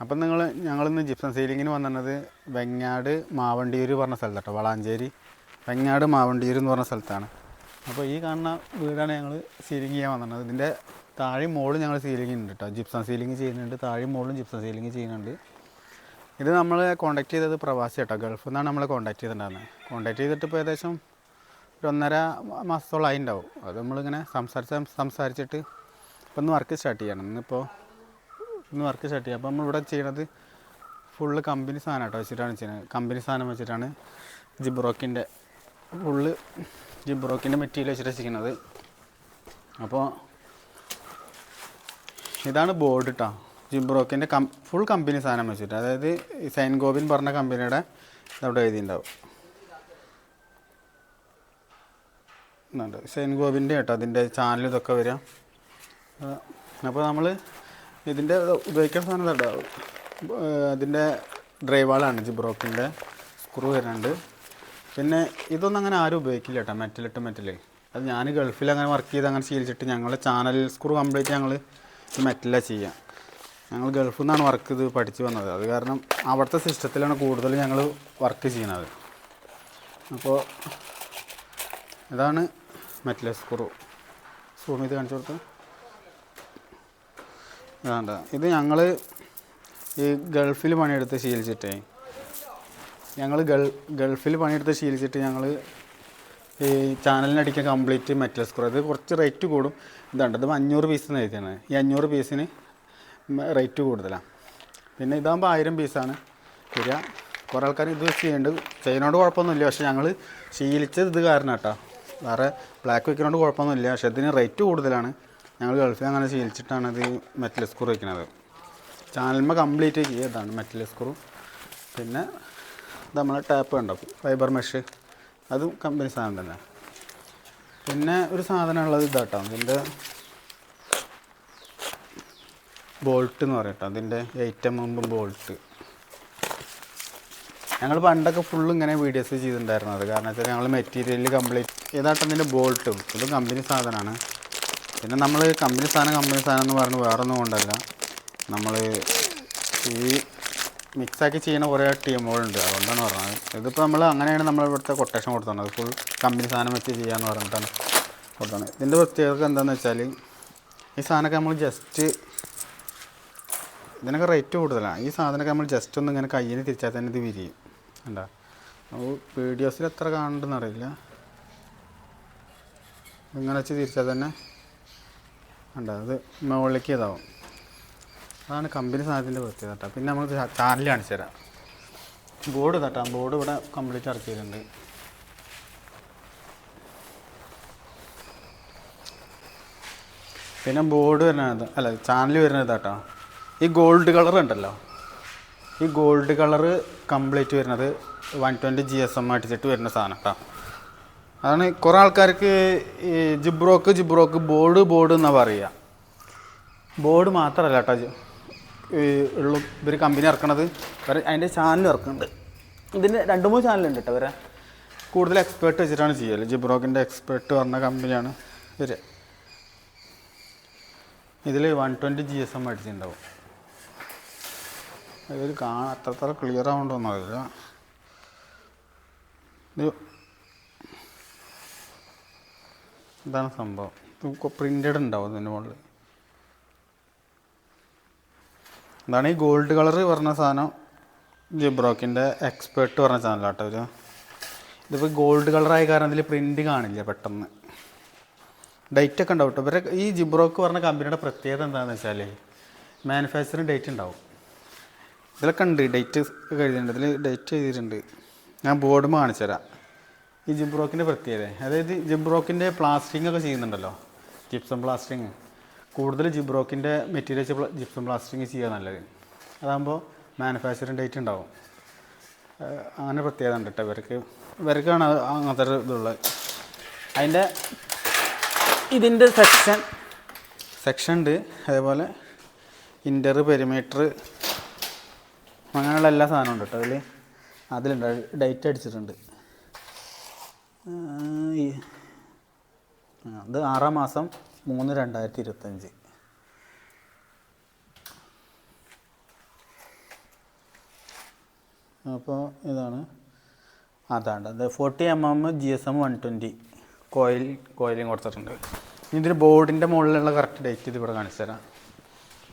അപ്പം നിങ്ങൾ ഞങ്ങളിന്ന് ജിപ്സം സീലിങ്ങിന് വന്നത് വെങ്ങാട് മാവണ്ടിയൂർ പറഞ്ഞ സ്ഥലത്താട്ടോ വളാഞ്ചേരി. വെങ്ങാട് മാവണ്ടിയൂർ എന്ന് പറഞ്ഞ സ്ഥലത്താണ്. അപ്പോൾ ഈ കാണുന്ന വീടാണ് ഞങ്ങൾ സീലിംഗ് ചെയ്യാൻ വന്നത് ഇതിന്റെ താഴെ മുകളിൽ ഞങ്ങൾ സീലിംഗ് ഉണ്ട് കേട്ടോ. ജിപ്സം സീലിംഗ് ചെയ്യുന്നുണ്ട്. താഴെ മുകളിലും ജിപ്സം സീലിംഗ് ചെയ്യുന്നുണ്ട്. ഇത് നമ്മൾ കോൺടാക്ട് ചെയ്തത് പ്രവാസി കേട്ടോ. ഗൾഫിൽ നിന്നാണ് നമ്മൾ കോൺടാക്ട് ചെയ്തിട്ടുണ്ടായിരുന്നത്. കോൺടാക്ട് ചെയ്തിട്ട് ഇപ്പോൾ ഏകദേശം ഒരു ഒന്നര മാസത്തോളം ആയി ഉണ്ടാവും. അത് നമ്മളിങ്ങനെ സംസാരിച്ച് സംസാരിച്ചിട്ട് ഇപ്പം ഒന്ന് വർക്ക് സ്റ്റാർട്ട് ചെയ്യണം. ഇന്നിപ്പോൾ ഇന്ന് വർക്ക് സ്റ്റാർട്ട് ചെയ്യാം. അപ്പോൾ നമ്മളിവിടെ ചെയ്യണത് ഫുള്ള് കമ്പനി സാധനം കേട്ടോ വെച്ചിട്ടാണ് ചെയ്യുന്നത്. കമ്പനി സാധനം വെച്ചിട്ടാണ് ജിബ്രോക്കിന്റെ ഫുള്ള് ജിബ്രോക്കിന്റെ മെറ്റീരിയൽ വെച്ചിട്ടാണ് ചെയ്യുന്നത്. അപ്പോൾ ഇതാണ് ബോർഡ് കേട്ടോ ജിബ്രോക്കിന്റെ കം ഫുൾ കമ്പനി സാധനം വെച്ചിട്ട്. അതായത് സൈൻ ഗോബിൻ പറഞ്ഞ കമ്പനിയുടെ അവിടെ എഴുതിയിട്ടുണ്ടാവും. സൈൻ ഗോബിന്റെ കേട്ടോ അതിന്റെ ചാനൽ ഇതൊക്കെ വരിക. അപ്പോൾ നമ്മൾ ഇതിന്റെ ഉപയോഗിക്കാൻ സാധനം കേട്ടോ. അതിന്റെ ഡ്രൈവാളാണ് ജിബ്രോക്കിന്റെ സ്ക്രൂ വരുന്നുണ്ട്. പിന്നെ ഇതൊന്നും അങ്ങനെ ആരും ഉപയോഗിക്കില്ല കേട്ടോ മെറ്റലിട്ട് മെറ്റൽ അത് ഞാൻ ഗൾഫിൽ അങ്ങനെ വർക്ക് ചെയ്ത് അങ്ങനെ ശീലിച്ചിട്ട് ഞങ്ങൾ ചാനൽ സ്ക്രൂ കംപ്ലീറ്റ് ഞങ്ങൾ മെറ്റലാണ് ചെയ്യുക. ഞങ്ങൾ ഗൾഫിൽ നിന്നാണ് വർക്ക് ഇത് പഠിച്ചു വന്നത്. അത് കാരണം അവിടുത്തെ സിസ്റ്റത്തിലാണ് കൂടുതൽ ഞങ്ങൾ വർക്ക് ചെയ്യുന്നത് അപ്പോൾ ഇതാണ് മെറ്റൽ സ്ക്രൂ സൂം ചെയ്ത് കാണിച്ചു കൊടുത്ത്. ഇതാണ്ട ഇത് ഞങ്ങൾ ഈ ഗൾഫിൽ പണിയെടുത്ത് ശീലിച്ചിട്ടേ. ഞങ്ങൾ ഗൾ ഗൾഫിൽ പണിയെടുത്ത് ശീലിച്ചിട്ട് ഞങ്ങൾ ഈ ചാനലിനടിക്കുക കംപ്ലീറ്റ് മെറ്റൽ സ്ക്രൂ. ഇത് കുറച്ച് റേറ്റ് കൂടും. ഇതാണ്ട് ഇത് അഞ്ഞൂറ് പീസ് എഴുതിയാണ്. ഈ അഞ്ഞൂറ് പീസിന് റേറ്റ് കൂടുതലാണ് പിന്നെ ഇതാകുമ്പോൾ ആയിരം പീസാണ് വരിക കുറേ ആൾക്കാർ ഇത് വെച്ച് ചെയ്യുന്നുണ്ട് ചെയ്യുന്നതുകൊണ്ട് കുഴപ്പമൊന്നുമില്ല പക്ഷേ ഞങ്ങൾ ശീലിച്ചത് ഇത് കാരണം കേട്ടോ വേറെ ബ്ലാക്ക് വെക്കുന്നതുകൊണ്ട് കുഴപ്പമൊന്നുമില്ല പക്ഷേ ഇതിന് റേറ്റ് കൂടുതലാണ്. ഞങ്ങൾ ഗൾഫിൽ അങ്ങനെ ശീലിച്ചിട്ടാണ് ഇത് മെറ്റൽ സ്ക്രൂ വയ്ക്കുന്നത് ചാനൽമ കംപ്ലീറ്റ് ചെയ്തതാണ് മെറ്റൽ സ്ക്രൂ പിന്നെ നമ്മളെ ടാപ്പ് ഉണ്ടാക്കും ഫൈബർ മെഷ് അതും കമ്പനി സാധനം തന്നെ. പിന്നെ ഒരു സാധനം ഉള്ളത് ഇതാട്ടോ. ഇതിന്റെ ബോൾട്ട് എന്ന് പറയട്ടോ അതിന്റെ എയ്റ്റ് എം എമ്പും ബോൾട്ട് ഞങ്ങൾ പണ്ടൊക്കെ ഫുള്ള് ഇങ്ങനെ വീഡിയോസ് ചെയ്തിട്ടുണ്ടായിരുന്നത് കാരണം വെച്ചാൽ ഞങ്ങൾ മെറ്റീരിയൽ കംപ്ലീറ്റ് ഏതാട്ടതിന്റെ ബോൾട്ടും ഇതും കമ്പനി സാധനമാണ്. പിന്നെ നമ്മൾ കമ്പനി സാധനം കമ്പനി സാധനം എന്ന് പറഞ്ഞ് വേറൊന്നും കൊണ്ടല്ല. നമ്മൾ ഈ മിക്സാക്കി ചെയ്യുന്ന കുറേ ടീമുകളുണ്ട്. അതുകൊണ്ടാണ് പറഞ്ഞത്. ഇതിപ്പോൾ നമ്മൾ അങ്ങനെയാണ് നമ്മൾ ഇവിടുത്തെ കൊട്ടേഷൻ കൊടുത്തത്. ഫുൾ കമ്പനി സാധനം വെച്ച് ചെയ്യാന്ന് പറഞ്ഞിട്ടാണ് കൊടുത്തത്. ഇതിന്റെ പ്രത്യേകത എന്താണെന്ന് വെച്ചാൽ ഈ സാധനമൊക്കെ നമ്മൾ ജസ്റ്റ് ഇതിനൊക്കെ റേറ്റ് കൂടുതലാണ് ഈ സാധനമൊക്കെ നമ്മൾ ജസ്റ്റ് ഒന്ന് ഇങ്ങനെ കയ്യിൽ തിരിച്ചാൽ തന്നെ ഇത് വിരിയും. എന്താ വീഡിയോസിൽ എത്ര കാണുന്നുണ്ടെന്ന് അറിയില്ല. ഇങ്ങനെ വെച്ച് തിരിച്ചാൽ തന്നെ ഉണ്ട്. അത് മുകളിലേക്ക് ഇതാവും. അതാണ് കമ്പനി സാധനത്തിന്റെ പ്രത്യേകത കേട്ടോ. പിന്നെ നമ്മൾ ചാനൽ കാണിച്ചു തരാം. ബോർഡ് തട്ടാ ബോർഡ് ഇവിടെ കംപ്ലീറ്റ് ഇറക്കിയിട്ടുണ്ട് പിന്നെ ബോർഡ് വരുന്നത് അല്ല ചാനൽ വരുന്നത് കേട്ടോ ഈ ഗോൾഡ് കളർ ഉണ്ടല്ലോ. ഈ ഗോൾഡ് കളറ് കംപ്ലീറ്റ് വരുന്നത് one twenty G S M അടിച്ചിട്ട് വരുന്ന സാധനം കേട്ടോ. അതാണ് കുറേ ആൾക്കാർക്ക് ഈ ജിബ്രോക്ക് ജിബ്രോക്ക് ബോർഡ് ബോർഡ് എന്നാണ് പറയുക ബോർഡ് മാത്രമല്ല കേട്ടോ ഉള്ളു ഇവർ കമ്പനി ഇറക്കണത്. ഇവർ അതിന്റെ ചാനൽ ഇറക്കുന്നുണ്ട്. ഇതിന്റെ രണ്ട് മൂന്ന് ചാനലുണ്ട് കേട്ടോ ഇവരെ. കൂടുതൽ എക്സ്പേർട്ട് വെച്ചിട്ടാണ് ചെയ്യൽ. ജിബ്രോക്കിന്റെ എക്സ്പേർട്ട് പറഞ്ഞ കമ്പനിയാണ് ഇവർ ഇതിൽ one twenty G S M അടിച്ചിട്ടുണ്ടാവും. ഇതിൽ കാണാൻ അത്രത്തോളം ക്ലിയർ ആവേണ്ടതൊന്നും അറിയില്ല ഇത് ഇതാണ് സംഭവം. പ്രിന്റഡ് ഉണ്ടാവും ഇതിന്റെ മുകളിൽ ഇതാണ് ഈ ഗോൾഡ് കളർ പറഞ്ഞ സാധനം. ജിബ്രോക്കിന്റെ എക്സ്പേർട്ട് പറഞ്ഞ സാധനം കേട്ടോ ഒരു ഇതിപ്പോൾ ഗോൾഡ് കളറായ കാരണം ഇതിൽ പ്രിന്റ് കാണില്ല പെട്ടെന്ന്. ഡേറ്റ് ഒക്കെ ഉണ്ടാവും കേട്ടോ. ഇവരെ ഈ ജിബ്രോക്ക് പറഞ്ഞ കമ്പനിയുടെ പ്രത്യേകത എന്താണെന്ന് വെച്ചാൽ മാനുഫാക്ചറിങ് ഡേറ്റ് ഉണ്ടാവും. ഇതിലൊക്കെ ഉണ്ട് ഡേറ്റ് കഴിഞ്ഞിട്ടുണ്ട് ഇതിൽ ഡേറ്റ് എഴുതിയിട്ടുണ്ട്. ഞാൻ ബോർഡ് കാണിച്ചു തരാം ഈ ജിബ്രോക്കിന്റെ പ്രത്യേകത. അതായത് ജിബ്രോക്കിന്റെ പ്ലാസ്റ്റിംഗ് ഒക്കെ ചെയ്യുന്നുണ്ടല്ലോ. ജിപ്സം പ്ലാസ്റ്റിങ് കൂടുതൽ ജിബ്രോക്കിന്റെ മെറ്റീരിയൽ വെച്ച് ജിപ്സം പ്ലാസ്റ്റിങ് ചെയ്യുക നല്ലത്. അതാകുമ്പോൾ മാനുഫാക്ചറിങ് ഡേറ്റ് ഉണ്ടാവും. അങ്ങനെ പ്രത്യേകത ഉണ്ട് കേട്ടോ ഇവർക്ക്. ഇവർക്കാണ് അങ്ങനത്തെ ഒരു ഇതുള്ളത്. അതിന്റെ ഇതിന്റെ സെക്ഷൻ സെക്ഷൻ ഉണ്ട്. അതേപോലെ ഇന്റർ പെരിമീറ്റർ അങ്ങനെയുള്ള എല്ലാ സാധനവും ഉണ്ട് കേട്ടോ. അതിൽ അതിലുണ്ട്. ഡേറ്റ് അടിച്ചിട്ടുണ്ട്. അത് ആറാം മാസം മൂന്ന് രണ്ടായിരത്തി ഇരുപത്തഞ്ച് അപ്പോൾ ഇതാണ്. അതാണ് അത് forty M M G S M one twenty coil കോയിലും കൊടുത്തിട്ടുണ്ട്. ഇതിന്റെ ബോർഡിന്റെ മുകളിലുള്ള കറക്റ്റ് ഡേറ്റ് ഇത് ഇവിടെ കാണിച്ചു തരാം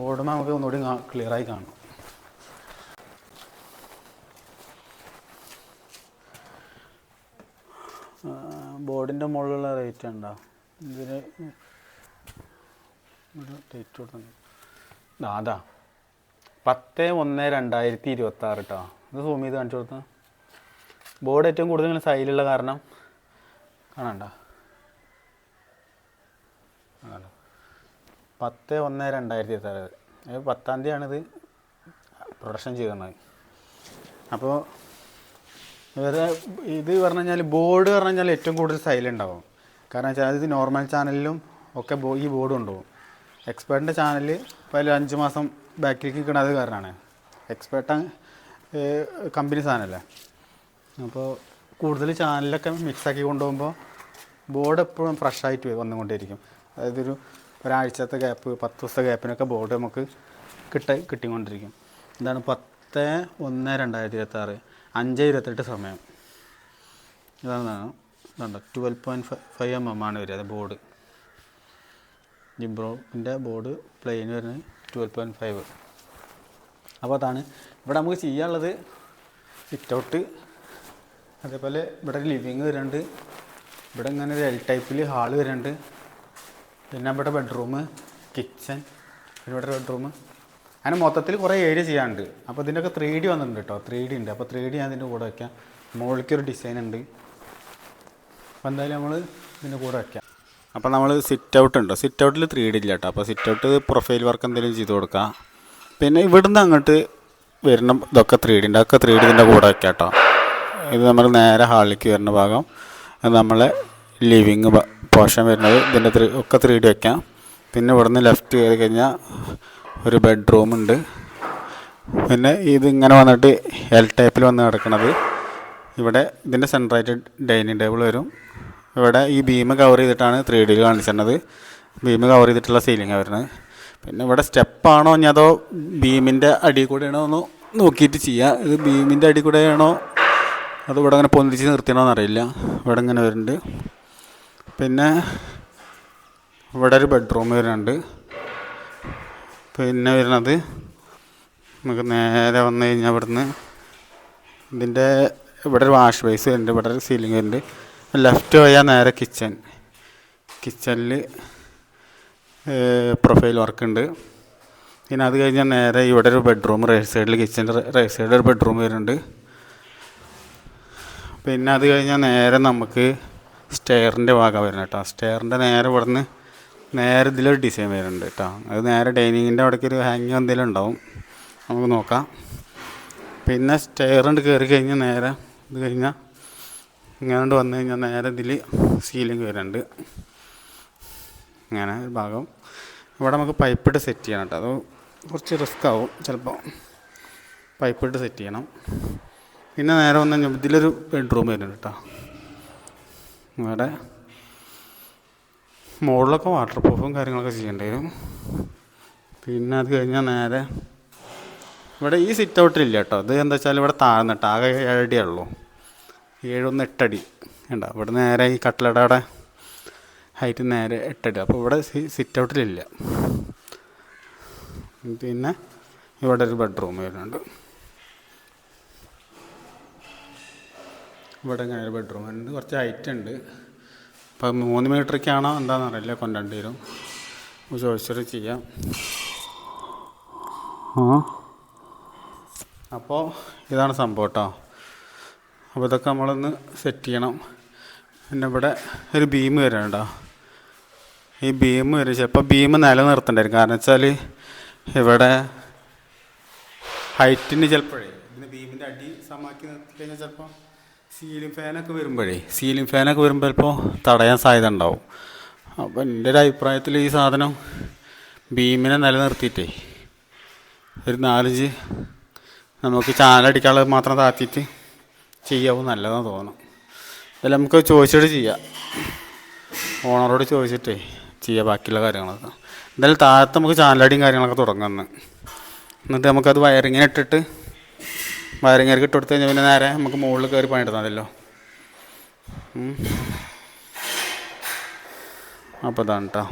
ബോർഡ് നമുക്ക് ഒന്നുകൂടി ക്ലിയറായി കാണും. ബോർഡിന്റെ മുകളിലുള്ള റേറ്റ് ഉണ്ടോ ഇതിന് ഡേറ്റ് കൊടുത്തു അതാ. പത്ത് ഒന്ന് രണ്ടായിരത്തി ഇരുപത്തി ആറ് കേട്ടോ ഇത് സൂം ചെയ്ത് കാണിച്ചു കൊടുത്ത. ബോർഡ് ഏറ്റവും കൂടുതൽ ഇങ്ങനെ സൈലുള്ള കാരണം കാണണ്ട? പത്ത് ഒന്ന് രണ്ടായിരത്തി ഇരുപത്തി ആറ് പത്താം തീയതിയാണിത് പ്രൊഡക്ഷൻ ചെയ്യുന്നത് അപ്പോൾ ഇവരെ ഇത് പറഞ്ഞു കഴിഞ്ഞാൽ ബോർഡ് പറഞ്ഞു കഴിഞ്ഞാൽ ഏറ്റവും കൂടുതൽ സൈലന്റ് ഉണ്ടാവും. കാരണം വെച്ചാൽ ഇത് നോർമൽ ചാനലിലും ഒക്കെ ഈ ബോർഡ് കൊണ്ടുപോകും. എക്സ്പേർട്ടിന്റെ ചാനൽ ഇപ്പോൾ അഞ്ച് മാസം ബാക്കിലേക്ക് നിൽക്കുന്നത് കാരണമാണ് എക്സ്പേർട്ട് കമ്പനി സാധനമല്ലേ അപ്പോൾ കൂടുതൽ ചാനലൊക്കെ മിക്സാക്കി കൊണ്ടുപോകുമ്പോൾ ബോർഡ് എപ്പോഴും ഫ്രഷായിട്ട് വന്നുകൊണ്ടിരിക്കും അതായത് ഒരു ഒരാഴ്ചത്തെ ഗ്യാപ്പ് പത്ത് ദിവസത്തെ ഗ്യാപ്പിനൊക്കെ ബോർഡ് നമുക്ക് കിട്ട കിട്ടിക്കൊണ്ടിരിക്കും. എന്താണ് പത്ത് ഒന്ന് രണ്ടായിരത്തി ഇരുപത്തി ആറ് അഞ്ച് ഇരുപത്തെട്ട് സമയം. ഇതാണ് ഇതുണ്ട്? Twelve point five M M ആണ് വരിക. ബോർഡ് ജിംബ്രോന്റെ ബോർഡ് പ്ലെയിൻ വരുന്നത് ട്വൽവ് പോയിന്റ് ഫൈവ് അപ്പോൾ അതാണ്. ഇവിടെ നമുക്ക് ചെയ്യാനുള്ളത് സിറ്റ് ഔട്ട് അതേപോലെ ഇവിടെ ഒരു ലിവിങ് വരുന്നുണ്ട്. ഇവിടെ ഇങ്ങനെ ഒരു എൽ ടൈപ്പിൽ ഹാൾ വരുന്നുണ്ട്. പിന്നെ ഇവിടെ ബെഡ്റൂം കിച്ചൺ പിന്നെ ഇവിടെ ബെഡ്റൂം അങ്ങനെ മൊത്തത്തിൽ കുറേ ഏരിയ ചെയ്യാനുണ്ട്. അപ്പോൾ ഇതിന്റെയൊക്കെ ത്രീ ഡി വന്നിട്ടുണ്ട് കേട്ടോ ത്രീ ഡി ഉണ്ട്. അപ്പോൾ ത്രീ ഡി ഞാൻ ഇതിന്റെ കൂടെ വയ്ക്കാം. മുകളിലേക്ക് ഒരു ഡിസൈൻ ഉണ്ട്. അപ്പോൾ എന്തായാലും നമ്മൾ ഇതിന്റെ കൂടെ വയ്ക്കാം. അപ്പോൾ നമ്മൾ സിറ്റ് ഔട്ട് ഉണ്ട്? സിറ്റ് ഔട്ടിൽ ത്രീ ഡി ഇല്ല കേട്ടോ അപ്പോൾ സിറ്റ് ഔട്ട് പ്രൊഫൈൽ വർക്ക് എന്തെങ്കിലും ചെയ്ത് കൊടുക്കാം. പിന്നെ ഇവിടുന്ന് അങ്ങോട്ട് വരുന്ന ഇതൊക്കെ ത്രീ ഡി ഉണ്ട്. അതൊക്കെ ത്രീ ഡി ഇതിന്റെ കൂടെ വയ്ക്കാം കേട്ടോ ഇത് നമ്മൾ നേരെ ഹാളിലേക്ക് വരുന്ന ഭാഗം. നമ്മളെ ലിവിങ് പോർഷൻ വരുന്നത്. ഇതിന്റെ ത്രീ ഒക്കെ ത്രീ ഡി വയ്ക്കാം. പിന്നെ ഇവിടുന്ന് ലെഫ്റ്റ് കയറി കഴിഞ്ഞാൽ ഒരു ബെഡ്റൂം ഉണ്ട്. പിന്നെ ഇതിങ്ങനെ വന്നിട്ട് എൽ ടൈപ്പിൽ വന്ന് കിടക്കുന്നത് ഇവിടെ ഇതിന്റെ സെൻട്രായിട്ട് ഡൈനിങ് ടേബിൾ വരും. ഇവിടെ ഈ ബീം കവർ ചെയ്തിട്ടാണ് ത്രീ ഡിയിൽ കാണിച്ചിരുന്നത്. ബീം കവർ ചെയ്തിട്ടുള്ള സീലിംഗ് വരുന്നത്. പിന്നെ ഇവിടെ സ്റ്റെപ്പാണോ ഇനി അതോ ബീമിന്റെ അടി കൂടെയാണോ എന്ന് നോക്കിയിട്ട് ചെയ്യുക ഇത് ബീമിന്റെ അടി കൂടെയാണോ അത് ഇവിടെ അങ്ങനെ പൊന്തിച്ച് നിർത്തിയണോ എന്നറിയില്ല. ഇവിടെ ഇങ്ങനെ വരുന്നുണ്ട്. പിന്നെ ഇവിടെ ഒരു ബെഡ്റൂം വരുന്നുണ്ട്. പിന്നെ വരുന്നത്. നമുക്ക് നേരെ വന്നു കഴിഞ്ഞാൽ ഇവിടുന്ന് ഇതിന്റെ ഇവിടെ ഒരു വാഷ് ബേസ് വരുന്നുണ്ട് ഇവിടെ ഒരു സീലിംഗ് വരുന്നുണ്ട്. ലെഫ്റ്റ് പോയാൽ നേരെ കിച്ചൺ കിച്ചണിൽ പ്രൊഫൈൽ വർക്ക് ഉണ്ട്. പിന്നെ അത് കഴിഞ്ഞാൽ നേരെ ഇവിടെ ഒരു ബെഡ്റൂം റൈറ്റ് സൈഡിൽ കിച്ചന്റെ റൈറ്റ് സൈഡിൽ ഒരു ബെഡ്റൂം വരുന്നുണ്ട്. പിന്നെ അത് കഴിഞ്ഞാൽ നേരെ നമുക്ക് സ്റ്റെയറിന്റെ ഭാഗം വരുന്നത് കേട്ടോ. സ്റ്റെയറിന്റെ നേരെ ഇവിടുന്ന് നേരെ ഇതിലൊരു ഡിസൈൻ വരുന്നുണ്ട് കേട്ടോ. അത് നേരെ ഡൈനിങ്ങിന്റെ അവിടേക്ക് ഒരു ഹാങ്ങിങ് എന്തെങ്കിലും ഉണ്ടാവും. നമുക്ക് നോക്കാം. പിന്നെ സ്റ്റെയറുണ്ട് കയറി കഴിഞ്ഞാൽ നേരെ ഇത് കഴിഞ്ഞാൽ ഇങ്ങനെ വന്നു കഴിഞ്ഞാൽ നേരെ ഇതിൽ സീലിംഗ് വരുന്നുണ്ട്. ഇങ്ങനെ ഒരു ഭാഗം. ഇവിടെ നമുക്ക് പൈപ്പിട്ട് സെറ്റ് ചെയ്യണം കേട്ടോ. അത് കുറച്ച് റിസ്ക് ആവും ചിലപ്പോൾ പൈപ്പിട്ട് സെറ്റ് ചെയ്യണം. പിന്നെ നേരെ വന്നു കഴിഞ്ഞാൽ ഇതിലൊരു ബെഡ്റൂം വരുന്നുണ്ട് കേട്ടോ. ഇവിടെ മുകളിലൊക്കെ വാട്ടർ പ്രൂഫും കാര്യങ്ങളൊക്കെ ചെയ്യേണ്ടി വരും. പിന്നെ അത് കഴിഞ്ഞാൽ നേരെ ഇവിടെ ഈ സിറ്റ് ഔട്ടിലില്ല കേട്ടോ ഇത് എന്താ വെച്ചാൽ ഇവിടെ താഴ്ന്നിട്ട് ആകെ ഏഴടിയേ ഉള്ളൂ. ഏഴൊന്ന് എട്ടടി ഉണ്ടോ ഇവിടെ നേരെ ഈ കട്ടിലടയുടെ ഹൈറ്റ് നേരെ എട്ടടി. അപ്പോൾ ഇവിടെ സിറ്റ് ഔട്ടിലില്ല പിന്നെ ഇവിടെ ഒരു ബെഡ്റൂം വരുന്നുണ്ട്. ഇവിടെ ഇങ്ങനെ ഒരു ബെഡ്റൂം ഉണ്ട്. കുറച്ച് ഹൈറ്റ് ഉണ്ട് അപ്പം മൂന്ന് മീറ്ററിക്കാണോ എന്താണെന്ന് അറിയില്ല കൊണ്ടുവരേണ്ടി വരും ചോദിച്ചിട്ട് ചെയ്യാം. അപ്പോൾ ഇതാണ് സംഭവം കേട്ടോ അപ്പോൾ ഇതൊക്കെ നമ്മളൊന്ന് സെറ്റ് ചെയ്യണം. പിന്നെ ഇവിടെ ഒരു ബീം വരണ്ടോ ഈ ബീം വരും ചിലപ്പോൾ ബീം നിലനിർത്തേണ്ടി വരും കാരണം വെച്ചാൽ ഇവിടെ ഹൈറ്റിന് ചിലപ്പോഴേ ഇതിന് ബീമിന്റെ അടി സമാക്കി നിർത്തി കഴിഞ്ഞാൽ ചിലപ്പോൾ സീലിംഗ് ഫാനൊക്കെ വരുമ്പോഴേ സീലിംഗ് ഫാനൊക്കെ വരുമ്പോൾ ചിലപ്പോൾ തടയാൻ സാധ്യത ഉണ്ടാവും. അപ്പോൾ എന്റെ ഒരു അഭിപ്രായത്തിൽ ഈ സാധനം ബീമിനെ നിലനിർത്തിയിട്ടേ ഒരു നാലഞ്ച് നമുക്ക് ചാനലടിക്കാനുള്ളത് മാത്രം താത്തിയിട്ട് ചെയ്യാവും നല്ലതെന്ന് തോന്നുന്നു. അതിൽ നമുക്ക് ചോദിച്ചിട്ട് ചെയ്യാം. ഓണറോട് ചോദിച്ചിട്ടേ ചെയ്യാം ബാക്കിയുള്ള കാര്യങ്ങളൊക്കെ. എന്തായാലും താഴത്ത് നമുക്ക് ചാനലടിയും കാര്യങ്ങളൊക്കെ തുടങ്ങുന്നു എന്നിട്ട് നമുക്കത് വയറിങ്ങിനെ ഇട്ടിട്ട് വയറിങ്ങർക്ക് ഇട്ട് കൊടുത്തു കഴിഞ്ഞാൽ പിന്നെ നേരെ നമുക്ക് മുകളിൽ കയറി പണിയെടുത്താൽ മതിയല്ലോ. അപ്പോൾ ഇതാണ് കേട്ടോ